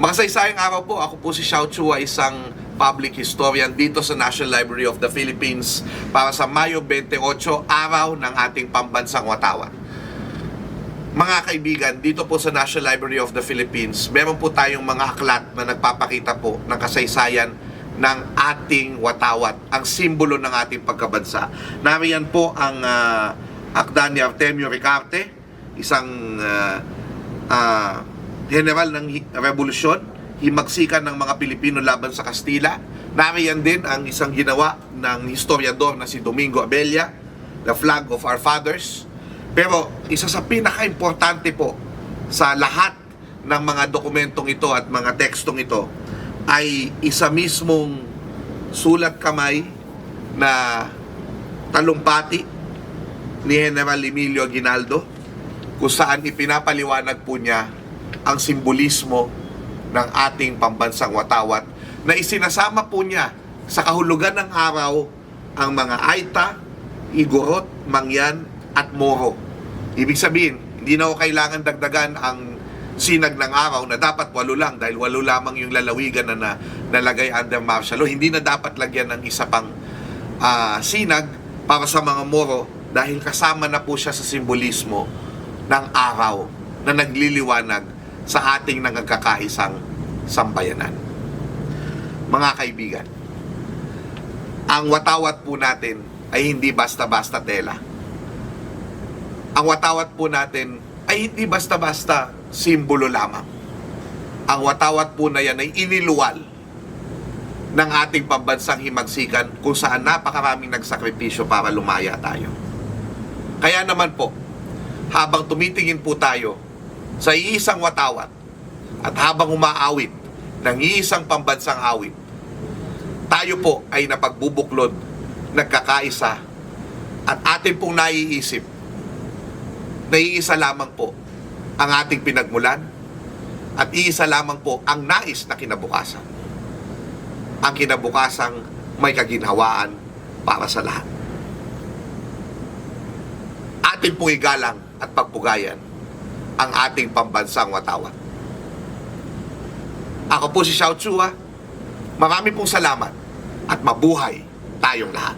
Makasaysayang araw po, ako po si Xiao Chua, isang public historian dito sa National Library of the Philippines para sa Mayo 28, araw ng ating pambansang watawat. Mga kaibigan, dito po sa National Library of the Philippines, meron po tayong mga aklat na nagpapakita po ng kasaysayan ng ating watawat, ang simbolo ng ating pagkabansa. Nariyan po ang ah, akda ni Artemio Ricarte, isang ah, ah, general ng revolusyon, himagsikan ng mga Pilipino laban sa Kastila. Nariyan din ang isang ginawa ng historiador na si Domingo Abella, The Flag of Our Fathers. Pero isa sa pinaka-importante po sa lahat ng mga dokumentong ito at mga tekstong ito ay isa mismong sulat kamay na talumpati ni General Emilio Aguinaldo kung saan ipinapaliwanag po niya ang simbolismo ng ating pambansang watawat na isinasama po niya sa kahulugan ng araw ang mga Aita, Igorot, Mangyan at Moro. Ibig sabihin, hindi na ako kailangan dagdagan ang sinag ng araw na dapat walo lang dahil walo lamang yung lalawigan na, na nalagay under martial law. Hindi na dapat lagyan ng isa pang ah, sinag para sa mga Moro dahil kasama na po siya sa simbolismo ng araw na nagliliwanag sa ating nangagkakaisang sambayanan. Mga kaibigan, ang watawat po natin ay hindi basta-basta tela. Ang watawat po natin ay hindi basta-basta simbolo lamang. Ang watawat po na yan ay iniluwal ng ating pambansang himagsikan kung saan napakaraming nagsakripisyo para lumaya tayo. Kaya naman po, habang tumitingin po tayo sa iisang watawat at habang umaawit ng iisang pambansang awit, tayo po ay napagbubuklod, nagkakaisa, at atin pong naiisip, naiisa lamang po ang ating pinagmulan at iisa lamang po ang nais na kinabukasan. Ang kinabukasang may kaginhawaan para sa lahat. Atin pong igalang at pagpugayan ang ating pambansang watawat. Ako po si Xiao Chua. Marami pong salamat at mabuhay tayong lahat.